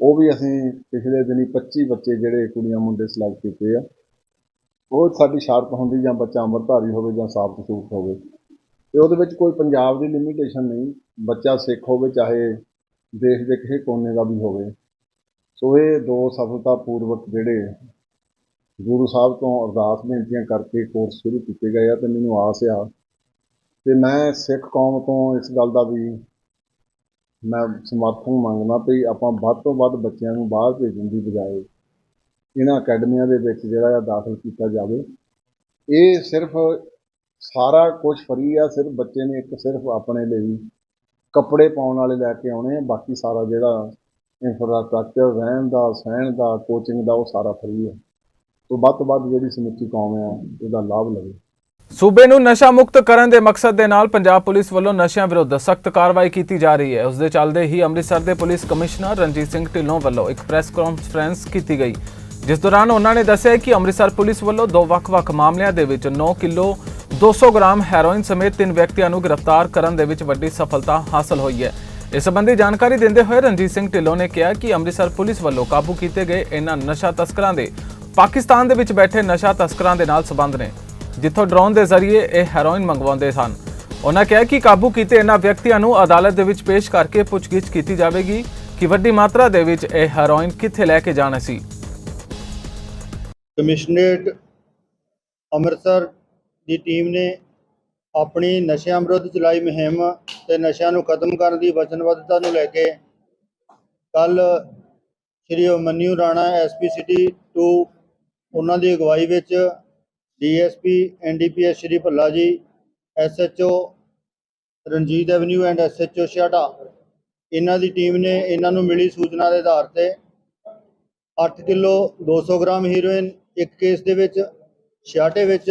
ਉਹ ਵੀ ਅਸੀਂ ਪਿਛਲੇ ਦਿਨੀ 25 ਬੱਚੇ ਜਿਹੜੇ ਕੁੜੀਆਂ ਮੁੰਡੇ ਸਿਲੈਕਟ ਕੀਤੇ ਆ, ਉਹ ਸਾਡੀ ਸ਼ਰਤ ਹੁੰਦੀ ਜਾਂ ਬੱਚਾ ਅੰਮ੍ਰਿਤਧਾਰੀ ਹੋਵੇ ਜਾਂ ਸਾਫ਼ ਸੂਤ ਹੋਵੇ। ਤੇ ਉਹਦੇ ਵਿੱਚ ਕੋਈ ਪੰਜਾਬ ਦੀ ਲਿਮਿਟੇਸ਼ਨ ਨਹੀਂ, ਬੱਚਾ ਸਿੱਖ ਹੋਵੇ, ਚਾਹੇ ਦੇਸ਼ ਦੇ ਕਿਸੇ ਕੋਨੇ ਦਾ ਵੀ ਹੋਵੇ। ਸੋ ਇਹ ਦੋ ਸਫਲਤਾਪੂਰਵਕ ਜਿਹੜੇ ਗੁਰੂ ਸਾਹਿਬ ਤੋਂ ਅਰਦਾਸ ਬੇਨਤੀਆਂ ਕਰਕੇ ਕੋਰਸ ਸ਼ੁਰੂ ਕੀਤੇ ਗਏ ਆ ਤੇ ਮੈਨੂੰ ਆਸ ਆ ਤੇ ਮੈਂ ਸਿੱਖ ਕੌਮ ਤੋਂ ਇਸ ਗੱਲ ਦਾ ਵੀ ਮੈਂ ਸਮਰਥਨ ਮੰਗਦਾ ਵੀ ਆਪਾਂ ਵੱਧ ਤੋਂ ਵੱਧ ਬੱਚਿਆਂ ਨੂੰ ਬਾਹਰ ਭੇਜਣ ਦੀ ਬਜਾਏ ਇਹਨਾਂ ਅਕੈਡਮੀਆਂ ਦੇ ਵਿੱਚ ਜਿਹੜਾ ਆ ਦਾਖਲ ਕੀਤਾ ਜਾਵੇ। ਇਹ ਸਿਰਫ ਸਾਰਾ ਕੁਝ ਫਰੀ ਆ, ਸਿਰਫ ਬੱਚੇ ਨੇ ਇੱਕ ਸਿਰਫ ਆਪਣੇ ਲਈ ਕੱਪੜੇ ਪਾਉਣ ਵਾਲੇ ਲੈ ਕੇ ਆਉਣੇ ਆ, ਬਾਕੀ ਸਾਰਾ ਜਿਹੜਾ ਇਨਫਰਾਸਟ੍ਰਕਚਰ ਰਹਿਣ ਦਾ, ਸਹਿਣ ਦਾ ਕੋਚਿੰਗ ਦਾ ਉਹ ਸਾਰਾ ਫਰੀ ਹੈ ਸੋ ਵੱਧ ਤੋਂ ਵੱਧ ਜਿਹੜੀ ਸਮੁੱਚੀ ਕੌਮ ਆ, ਇਹਦਾ ਲਾਭ ਲਵੇ। ਸੂਬੇ ਨੂੰ ਨਸ਼ਾ ਮੁਕਤ ਕਰਨ ਦੇ ਮਕਸਦ ਦੇ ਨਾਲ ਪੰਜਾਬ ਪੁਲਿਸ ਵੱਲੋਂ ਨਸ਼ਿਆਂ ਵਿਰੁੱਧ ਸਖਤ ਕਾਰਵਾਈ ਕੀਤੀ ਜਾ ਰਹੀ ਹੈ। ਉਸ ਦੇ ਚੱਲਦੇ ਹੀ ਅੰਮ੍ਰਿਤਸਰ ਦੇ ਪੁਲਿਸ ਕਮਿਸ਼ਨਰ ਰਣਜੀਤ ਸਿੰਘ ਢਿੱਲੋਂ ਵੱਲੋਂ ਇੱਕ ਪ੍ਰੈਸ ਕਾਨਫਰੰਸ ਕੀਤੀ ਗਈ। ਜਿਸ ਦੌਰਾਨ ਉਹਨਾਂ ਨੇ ਦੱਸਿਆ ਕਿ ਅੰਮ੍ਰਿਤਸਰ ਪੁਲਿਸ ਵੱਲੋਂ ਦੋ ਵੱਖ-ਵੱਖ ਮਾਮਲਿਆਂ ਦੇ ਵਿੱਚ 9 ਕਿਲੋ 200 ਗ੍ਰਾਮ ਹੈਰੋਇਨ ਸਮੇਤ ਤਿੰਨ ਵਿਅਕਤੀਆਂ ਨੂੰ ਗ੍ਰਿਫਤਾਰ ਕਰਨ ਦੇ ਵਿੱਚ ਵੱਡੀ ਸਫਲਤਾ ਹਾਸਲ ਹੋਈ ਹੈ। ਇਸ ਸੰਬੰਧੀ ਜਾਣਕਾਰੀ ਦਿੰਦੇ ਹੋਏ ਰਣਜੀਤ ਸਿੰਘ ਢਿੱਲੋਂ ਨੇ ਕਿਹਾ ਕਿ ਅੰਮ੍ਰਿਤਸਰ ਪੁਲਿਸ ਵੱਲੋਂ ਕਾਬੂ ਕੀਤੇ ਗਏ ਇਹਨਾਂ ਨਸ਼ਾ ਤਸਕਰਾਂ ਦੇ ਪਾਕਿਸਤਾਨ ਦੇ ਵਿੱਚ ਬੈਠੇ ਨਸ਼ਾ ਤਸਕਰਾਂ ਦੇ ਨਾਲ ਸਬੰਧ ਨੇ, ਜਿੱਥੋਂ ਡਰੋਨ ਦੇ ਜ਼ਰੀਏ ਇਹ ਹੈਰੋਇਨ ਮੰਗਵਾਉਂਦੇ ਸਨ। ਉਹਨਾਂ ਕਿਹਾ ਕਿ ਕਾਬੂ ਕੀਤੇ ਇਹਨਾਂ ਵਿਅਕਤੀਆਂ ਨੂੰ ਅਦਾਲਤ ਦੇ ਵਿੱਚ ਪੇਸ਼ ਕਰਕੇ ਪੁੱਛਗਿੱਛ ਕੀਤੀ ਜਾਵੇਗੀ ਕਿ ਵੱਡੀ ਮਾਤਰਾ ਦੇ ਵਿੱਚ ਇਹ ਹੈਰੋਇਨ ਕਿੱਥੇ ਲੈ ਕੇ ਜਾਣਾ ਸੀ। ਕਮਿਸ਼ਨਰੇਟ ਅੰਮ੍ਰਿਤਸਰ ਦੀ ਟੀਮ ਨੇ ਆਪਣੀ ਨਸ਼ਿਆਂ ਵਿਰੁੱਧ ਚਲਾਈ ਮੁਹਿੰਮ ਤੇ ਨਸ਼ਿਆਂ ਨੂੰ ਖਤਮ ਕਰਨ ਦੀ ਵਚਨਬੱਧਤਾ ਨੂੰ ਲੈ ਕੇ ਕੱਲ ਸ਼੍ਰੀ ਅਮਨਿਊ ਰਾਣਾ ਐਸਪੀ ਸਿਟੀ 2 ਉਹਨਾਂ ਦੀ ਅਗਵਾਈ ਵਿੱਚ DSP NDPS Shri Bhalla ji SHO Ranjit Avenue and SHO Chheharta ਇਹਨਾਂ ਦੀ ਟੀਮ ਨੇ ਇਹਨਾਂ ਨੂੰ ਮਿਲੀ ਸੂਚਨਾ ਦੇ ਆਧਾਰ ਤੇ 8 ਕਿਲੋ 200 ਗ੍ਰਾਮ ਹੀਰੋਇਨ ਇੱਕ ਕੇਸ ਦੇ ਵਿੱਚ ਛਾਟੇ ਵਿੱਚ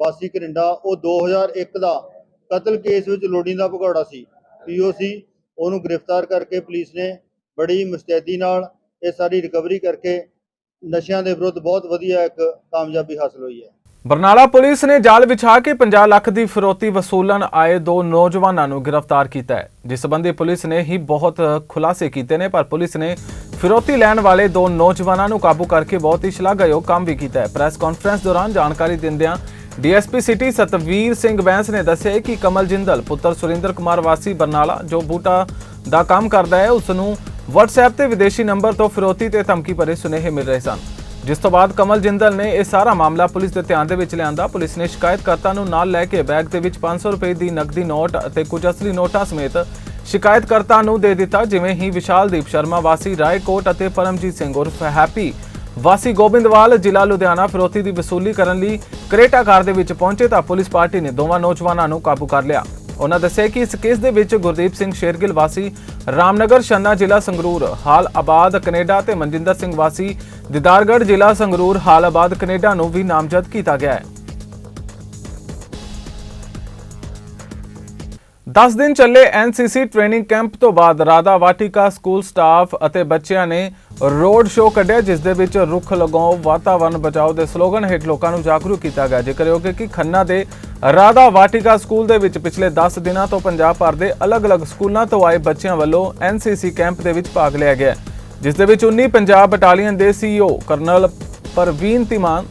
ਵਾਸੀ ਕਰਿੰਡਾ, ਉਹ 2001 ਦਾ ਕਤਲ ਕੇਸ ਵਿੱਚ ਲੋੜੀਂਦਾ ਭਗੌੜਾ ਸੀ। ਪੀਓਸੀ ਉਹਨੂੰ ਗ੍ਰਿਫਤਾਰ ਕਰਕੇ ਪੁਲਿਸ ਨੇ ਬੜੀ ਮੁਸਤੈਦੀ ਨਾਲ ਇਹ ਸਾਰੀ ਰਿਕਵਰੀ ਕਰਕੇ ਨਸ਼ਿਆਂ ਦੇ ਵਿਰੁੱਧ ਬਹੁਤ ਵਧੀਆ ਇੱਕ ਕਾਮਯਾਬੀ ਹਾਸਲ ਹੋਈ ਹੈ। ਬਰਨਾਲਾ ਪੁਲਿਸ ਨੇ ਜਾਲ ਵਿਛਾ ਕੇ 50 ਲੱਖ ਦੀ ਫਿਰੋਤੀ ਵਸੂਲਣ ਆਏ ਦੋ ਨੌਜਵਾਨਾਂ ਨੂੰ ਗ੍ਰਿਫਤਾਰ ਕੀਤਾ ਹੈ। ਜਿਸ ਸੰਬੰਧੀ ਪੁਲਿਸ ਨੇ ਹੀ ਬਹੁਤ ਖੁਲਾਸੇ ਕੀਤੇ ਨੇ, ਪਰ ਪੁਲਿਸ ਨੇ ਫਿਰੋਤੀ ਲੈਣ ਵਾਲੇ ਦੋ ਨੌਜਵਾਨਾਂ ਨੂੰ ਕਾਬੂ ਕਰਕੇ ਬਹੁਤ ਹੀ ਸ਼ਲਾਘਾਯੋਗ ਕੰਮ ਵੀ ਕੀਤਾ ਹੈ। ਪ੍ਰੈਸ ਕਾਨਫਰੰਸ ਦੌਰਾਨ ਜਾਣਕਾਰੀ ਦਿੰਦਿਆਂ ਡੀਐਸਪੀ ਸਿਟੀ ਸਤਵੀਰ ਸਿੰਘ ਬੈਂਸ ਨੇ ਦੱਸਿਆ ਕਿ ਕਮਲ ਜਿੰਦਲ, ਪੁੱਤਰ ਸੁਰਿੰਦਰ ਕੁਮਾਰ ਵਾਸੀ ਬਰਨਾਲਾ, ਜੋ ਬੂਟਾ ਦਾ ਕੰਮ ਕਰਦਾ ਹੈ, ਉਸ ਨੂੰ WhatsApp ਤੇ ਵਿਦੇਸ਼ੀ ਨੰਬਰ ਤੋਂ ਫਿਰੋਤੀ ਤੇ ਧਮਕੀ ਭਰੇ ਸੁਨੇਹੇ ਮਿਲ ਰਹੇ ਸਨ। ਜਿਸ ਤੋਂ ਬਾਅਦ ਕਮਲ ਜਿੰਦਲ ਨੇ ਇਹ ਸਾਰਾ ਮਾਮਲਾ ਪੁਲਿਸ ਦੇ ਧਿਆਨ ਦੇ ਵਿੱਚ ਲਿਆਂਦਾ। ਪੁਲਿਸ ਨੇ ਸ਼ਿਕਾਇਤਕਰਤਾ ਨੂੰ ਨਾਲ ਲੈ ਕੇ ਬੈਗ ਦੇ ਵਿੱਚ 500 ਰੁਪਏ ਦੀ ਨਕਦੀ ਨੋਟ ਅਤੇ ਕੁਝ ਅਸਲੀ ਨੋਟਾਂ ਸਮੇਤ ਸ਼ਿਕਾਇਤਕਰਤਾ ਨੂੰ ਦੇ ਦਿੱਤਾ, ਜਿਵੇਂ ਹੀ ਵਿਸ਼ਾਲਦੀਪ ਸ਼ਰਮਾ ਵਾਸੀ, ਰਾਏਕੋਟ ਅਤੇ ਪਰਮਜੀਤ ਸਿੰਘ ਉਰਫ ਹੈਪੀ ਵਾਸੀ ਗੋਬਿੰਦਵਾਲ, ਜ਼ਿਲ੍ਹਾ ਲੁਧਿਆਣਾ ਫਿਰੌਤੀ ਦੀ ਵਸੂਲੀ ਕਰਨ ਲਈ ਕਰੇਟਾ ਕਾਰ ਦੇ ਵਿੱਚ ਪਹੁੰਚੇ ਤਾਂ ਪੁਲਿਸ ਪਾਰਟੀ ਨੇ ਦੋਵਾਂ ਨੌਜਵਾਨਾਂ ਨੂੰ ਕਾਬੂ ਕਰ ਲਿਆ। ਉਹਨਾਂ ਦੱਸਿਆ ਕਿ ਇਸ ਕੇਸ ਦੇ ਵਿੱਚ ਗੁਰਦੀਪ ਸਿੰਘ ਸ਼ੇਰਗਿੱਲ ਵਾਸੀ, ਰਾਮਨਗਰ ਛੰਨਾ ਜ਼ਿਲ੍ਹਾ ਸੰਗਰੂਰ, ਹਾਲ ਆਬਾਦ ਕੈਨੇਡਾ ਤੇ ਮਨਜਿੰਦਰ ਸਿੰਘ ਵਾਸੀ, ਦਿਦਾਰਗੜ੍ਹ ਜ਼ਿਲ੍ਹਾ ਸੰਗਰੂਰ, ਹਾਲ ਆਬਾਦ ਕੈਨੇਡਾ ਨੂੰ ਵੀ ਨਾਮਜ਼ਦ ਕੀਤਾ ਗਿਆ ਹੈ। 10 ਦਿਨ ਚੱਲੇ ਐਨਸੀਸੀ ਟ੍ਰੇਨਿੰਗ ਕੈਂਪ ਤੋਂ ਬਾਅਦ ਰਾਧਾ ਵਾਟਿਕਾ ਸਕੂਲ ਸਟਾਫ ਅਤੇ ਬੱਚਿਆਂ ਨੇ ਰੋਡ ਸ਼ੋਅ ਕੱਢਿਆ, ਜਿਸ ਦੇ ਵਿੱਚ ਰੁੱਖ ਲਗਾਓ ਵਾਤਾਵਰਣ ਬਚਾਓ ਦੇ ਸਲੋਗਨ ਹੇਠ ਲੋਕਾਂ ਨੂੰ ਜਾਗਰੂਕ ਕੀਤਾ ਗਿਆ। ਜ਼ਿਕਰਯੋਗ ਹੈ ਕਿ ਖੰਨਾ ਦੇ ਰਾਧਾ ਵਾਟਿਕਾ ਸਕੂਲ ਦੇ ਵਿੱਚ ਪਿਛਲੇ 10 ਦਿਨਾਂ ਤੋਂ ਪੰਜਾਬ ਭਰ ਦੇ ਅਲੱਗ-ਅਲੱਗ ਸਕੂਲਾਂ ਤੋਂ ਆਏ ਬੱਚਿਆਂ ਵੱਲੋਂ ਐਨਸੀਸੀ ਕੈਂਪ ਦੇ ਵਿੱਚ ਭਾਗ ਲਿਆ ਗਿਆ। ਜਿਸ ਦੇ ਵਿੱਚ 19 ਪੰਜਾਬ ਬਟਾਲੀਅਨ ਦੇ ਸੀਈਓ ਕਰਨਲ ਪਰਵੀਨ ਤਿਮਾਨ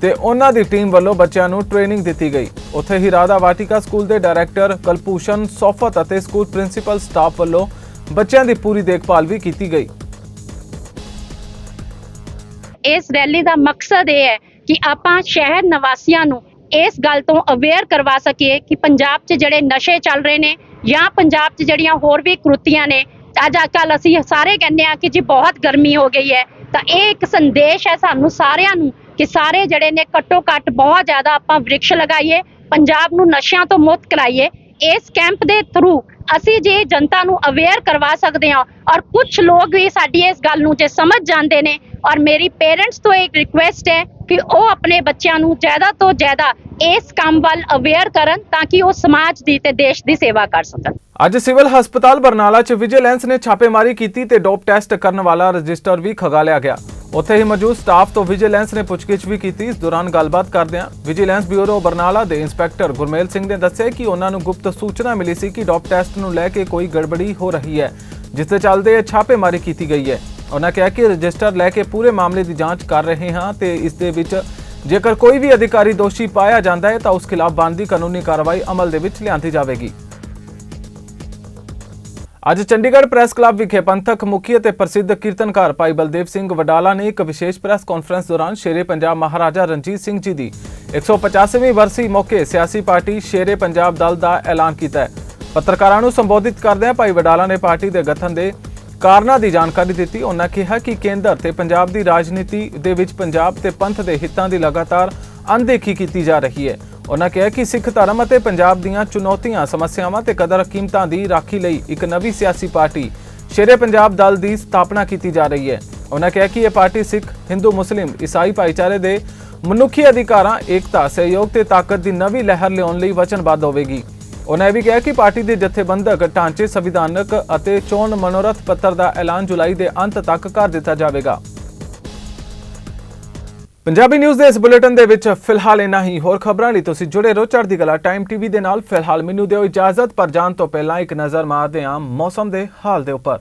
ਤੇ ਉਹਨਾਂ ਦੀ ਟੀਮ ਵੱਲੋਂ ਬੱਚਿਆਂ ਨੂੰ ਟ੍ਰੇਨਿੰਗ ਦਿੱਤੀ ਗਈ। ਉੱਥੇ ਹੀ ਰਾਧਾ ਵਾਟਿਕਾ ਸਕੂਲ ਦੇ ਡਾਇਰੈਕਟਰ ਕਲਪੂਸ਼ਨ ਸੋਫਤ ਅਤੇ ਸਕੂਲ ਪ੍ਰਿੰਸੀਪਲ ਸਟਾਫ ਵੱਲੋਂ ਬੱਚਿਆਂ ਦੀ ਪੂਰੀ ਦੇਖਭਾਲ ਵੀ ਕੀਤੀ ਗਈ। ਇਸ ਰੈਲੀ ਦਾ ਮਕਸਦ ਇਹ ਹੈ ਕਿ ਆਪਾਂ ਸ਼ਹਿਰ ਨਿਵਾਸੀਆਂ ਨੂੰ ਇਸ ਗੱਲ ਤੋਂ ਅਵੇਅਰ ਕਰਵਾ ਸਕੀਏ ਕਿ ਪੰਜਾਬ 'ਚ ਜਿਹੜੇ ਨਸ਼ੇ ਚੱਲ ਰਹੇ ਨੇ ਜਾਂ ਪੰਜਾਬ 'ਚ ਜਿਹੜੀਆਂ ਹੋਰ ਵੀ ਕਰੂਤੀਆਂ ਨੇ, ਅੱਜ ਕੱਲ ਅਸੀਂ ਸਾਰੇ ਕਹਿੰਦੇ ਆ ਕਿ ਜੀ ਬਹੁਤ ਗਰਮੀ ਹੋ ਗਈ ਹੈ, ਤਾਂ ਇਹ ਇੱਕ ਸੰਦੇਸ਼ ਹੈ ਸਾਨੂੰ ਸਾਰਿਆਂ ਨੂੰ ਕਿ ਸਾਰੇ ਜਿਹੜੇ ਨੇ ਘੱਟੋ ਘੱਟ ਬਹੁਤ ਜ਼ਿਆਦਾ ਆਪਾਂ ਵ੍ਰਿਕਸ਼ ਲਗਾਈਏ, ਪੰਜਾਬ ਨੂੰ ਨਸ਼ਿਆਂ ਤੋਂ ਮੁਕਤ ਕਰਾਈਏ, ਇਸ ਕੈਂਪ ਦੇ ਥਰੂ ਅਸੀਂ ਜੇ ਜਨਤਾ ਨੂੰ ਅਵੇਅਰ ਕਰਵਾ ਸਕਦੇ ਹਾਂ ਔਰ ਕੁਝ ਲੋਕ ਵੀ ਸਾਡੀ ਇਸ ਗੱਲ ਨੂੰ ਜੇ ਸਮਝ ਜਾਂਦੇ ਨੇ ਔਰ ਮੇਰੀ ਪੇਰੈਂਟਸ ਤੋਂ ਇੱਕ ਰਿਕੁਐਸਟ ਹੈ ਕਿ ਉਹ ਆਪਣੇ ਬੱਚਿਆਂ ਨੂੰ ਜ਼ਿਆਦਾ ਤੋਂ ਜ਼ਿਆਦਾ ਇਸ ਕੰਮ ਵੱਲ ਅਵੇਅਰ ਕਰਨ ਤਾਂ ਕਿ ਉਹ ਸਮਾਜ ਦੀ ਤੇ ਦੇਸ਼ ਦੀ ਸੇਵਾ ਕਰ ਸਕਣ। ਅੱਜ ਸਿਵਲ ਹਸਪਤਾਲ ਬਰਨਾਲਾ 'ਚ ਵਿਜੀਲੈਂਸ ਨੇ ਛਾਪੇਮਾਰੀ ਕੀਤੀ ਤੇ ਡੋਪ ਟੈਸਟ ਕਰਨ ਵਾਲਾ ਰਜਿਸਟਰ ਵੀ ਖਗਾ ਲਿਆ ਗਿਆ। ਉੱਥੇ ਹੀ ਮੌਜੂਦ ਸਟਾਫ ਤੋਂ ਵਿਜੀਲੈਂਸ ਨੇ ਪੁੱਛਗਿੱਛ ਵੀ ਕੀਤੀ। ਇਸ ਦੌਰਾਨ ਗੱਲਬਾਤ ਕਰਦਿਆਂ ਵਿਜੀਲੈਂਸ ਬਿਊਰੋ ਬਰਨਾਲਾ ਦੇ ਇੰਸਪੈਕਟਰ ਗੁਰਮੇਲ ਸਿੰਘ ਨੇ ਦੱਸਿਆ ਕਿ ਉਹਨਾਂ ਨੂੰ ਗੁਪਤ ਸੂਚਨਾ ਮਿਲੀ ਸੀ ਕਿ ਡੋਪ ਟੈਸਟ ਨੂੰ ਲੈ ਕੇ ਕੋਈ ਗੜਬੜੀ ਹੋ ਰਹੀ ਹੈ, ਜਿਸ ਦੇ ਚੱਲਦੇ ਇਹ ਛਾਪੇਮਾਰੀ ਕੀਤੀ ਗਈ ਹੈ। ਉਹਨਾਂ ਕਿਹਾ ਕਿ ਰਜਿਸਟਰ ਲੈ ਕੇ ਪੂਰੇ ਮਾਮਲੇ ਦੀ ਜਾਂਚ ਕਰ ਰਹੇ ਹਾਂ ਤੇ ਇਸ ਦੇ ਵਿੱਚ ਜੇਕਰ ਕੋਈ ਵੀ ਅਧਿਕਾਰੀ ਦੋਸ਼ੀ ਪਾਇਆ ਜਾਂਦਾ ਹੈ ਤਾਂ ਉਸ ਖਿਲਾਫ ਬਣਦੀ ਕਾਨੂੰਨੀ ਕਾਰਵਾਈ ਅਮਲ ਦੇ ਵਿੱਚ ਲਿਆਂਦੀ ਜਾਵੇਗੀ। ਅੱਜ ਚੰਡੀਗੜ੍ਹ ਪ੍ਰੈਸ ਕਲੱਬ ਵਿਖੇ ਪੰਥਕ ਮੁਖੀ ਅਤੇ ਪ੍ਰਸਿੱਧ ਕੀਰਤਨਕਾਰ ਭਾਈ ਬਲਦੇਵ ਸਿੰਘ ਵਡਾਲਾ ਨੇ ਇੱਕ ਵਿਸ਼ੇਸ਼ ਪ੍ਰੈਸ ਕਾਨਫਰੰਸ ਦੌਰਾਨ ਸ਼ੇਰੇ ਪੰਜਾਬ ਮਹਾਰਾਜਾ ਰਣਜੀਤ ਸਿੰਘ ਜੀ ਦੀ 185ਵੀਂ ਵਰਸੀ ਮੌਕੇ ਸਿਆਸੀ ਪਾਰਟੀ ਸ਼ੇਰੇ ਪੰਜਾਬ ਦਲ ਦਾ ਐਲਾਨ ਕੀਤਾ ਹੈ। ਪੱਤਰਕਾਰਾਂ ਨੂੰ ਸੰਬੋਧਿਤ ਕਰਦਿਆਂ ਭਾਈ ਵਡਾਲਾ ਨੇ ਪਾਰਟੀ ਦੇ ਗਠਨ ਦੇ ਕਾਰਨਾਂ ਦੀ ਜਾਣਕਾਰੀ ਦਿੱਤੀ। ਉਹਨਾਂ ਕਿਹਾ ਕਿ ਕੇਂਦਰ ਤੇ ਪੰਜਾਬ ਦੀ ਰਾਜਨੀਤੀ ਦੇ ਵਿੱਚ ਪੰਜਾਬ ਤੇ ਪੰਥ ਦੇ ਹਿੱਤਾਂ ਦੀ ਲਗਾਤਾਰ ਅਣਦੇਖੀ ਕੀਤੀ ਜਾ ਰਹੀ ਹੈ। ਉਹਨਾਂ ਕਿਹਾ ਕਿ ਸਿੱਖ ਧਰਮ ਅਤੇ ਪੰਜਾਬ ਦੀਆਂ ਚੁਣੌਤੀਆਂ, ਸਮੱਸਿਆਵਾਂ ਤੇ ਕਦਰ ਕੀਮਤਾਂ ਦੀ ਰਾਖੀ ਲਈ ਇੱਕ ਨਵੀਂ ਸਿਆਸੀ ਪਾਰਟੀ ਸ਼ੇਰੇ ਪੰਜਾਬ ਦਲ ਦੀ ਸਥਾਪਨਾ ਕੀਤੀ ਜਾ ਰਹੀ ਹੈ। ਉਹਨਾਂ ਕਿਹਾ ਕਿ ਇਹ ਪਾਰਟੀ ਸਿੱਖ, ਹਿੰਦੂ, ਮੁਸਲਿਮ, ਈਸਾਈ ਭਾਈਚਾਰੇ ਦੇ ਮਨੁੱਖੀ ਅਧਿਕਾਰਾਂ, ਏਕਤਾ, ਸਹਿਯੋਗ ਤੇ ਤਾਕਤ ਦੀ ਨਵੀਂ ਲਹਿਰ ਲਿਆਉਣ ਲਈ ਵਚਨਬੱਧ ਹੋਵੇਗੀ। ਉਹਨਾਂ ਇਹ ਵੀ ਕਿਹਾ ਕਿ ਪਾਰਟੀ ਦੇ ਜਥੇਬੰਦਕ, ਢਾਂਚੇ ਸੰਵਿਧਾਨਕ ਅਤੇ ਚੋਣ ਮਨੋਰਥ ਪੱਤਰ ਦਾ ਐਲਾਨ ਜੁਲਾਈ ਦੇ ਅੰਤ ਤੱਕ ਕਰ ਦਿੱਤਾ ਜਾਵੇਗਾ। ਪੰਜਾਬੀ ਨਿਊਜ਼ ਦੇ ਇਸ ਬੁਲੇਟਿਨ ਦੇ ਵਿੱਚ ਫਿਲਹਾਲ ਇਨਾ ਹੀ। ਹੋਰ ਖਬਰਾਂ ਲਈ ਤੁਸੀਂ ਜੁੜੇ ਰਹੋ ਚੜ੍ਹਦੀ ਕਲਾ ਟਾਈਮ ਟੀਵੀ ਦੇ ਨਾਲ। ਫਿਲਹਾਲ ਮੈਨੂੰ ਦਿਓ ਇਜਾਜ਼ਤ, ਪਰ ਜਾਣ ਤੋਂ ਪਹਿਲਾਂ ਇੱਕ ਨਜ਼ਰ ਮਾਰਦੇ ਹਾਂ ਮੌਸਮ ਦੇ ਹਾਲ ਦੇ ਉੱਪਰ।